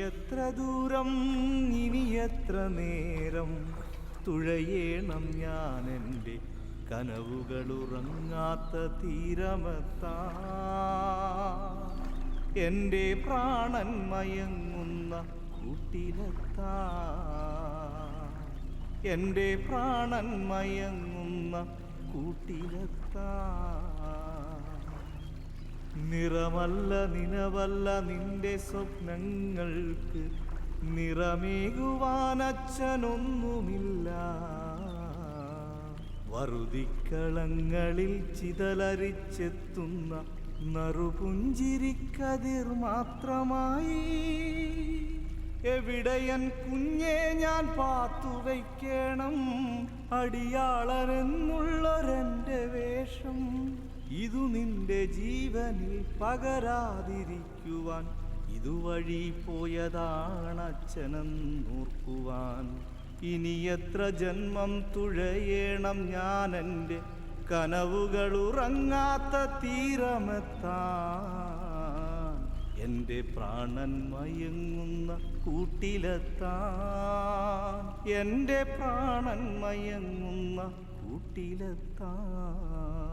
എത്ര ദൂരം ഇനി എത്ര നേരം? തുഴയേണം ഞാൻ എന്റെ കനവുകളുറങ്ങാത്ത തീരമത്താ. എന്റെ പ്രാണൻ മയങ്ങുന്ന കൂട്ടിലെത്താ. എന്റെ പ്രാണൻ മയങ്ങുന്ന കൂട്ടിലെത്താ. നിറമല്ല നിനവല്ല നിന്റെ സ്വപ്നങ്ങൾക്ക് നിറമേകുവാൻ അച്ഛനൊന്നുമില്ല. വറുതിക്കളങ്ങളിൽ ചിതലരിച്ചെത്തുന്ന നറുപുഞ്ചിരിക്കതിർ മാത്രമായി. എവിടെയൻ കുഞ്ഞെ ഞാൻ പാത്തു പാത്തുവയ്ക്കണം അടിയാളനെന്നുള്ളൊരെന്റെ നിന്റെ ജീവനിൽ പകരാതിരിക്കുവാൻ ഇതുവഴി പോയതാണച്ഛനെന്നോർക്കുവാൻ ഇനി എത്ര ജന്മം തുഴയേണം ഞാൻ എന്റെ കനവുകൾ ഉറങ്ങാത്ത തീരമെത്താൻ. എന്റെ പ്രാണൻ മയങ്ങുന്ന കൂട്ടിലെത്താൻ. എന്റെ പ്രാണൻ മയങ്ങുന്ന കൂട്ടിലെത്താൻ.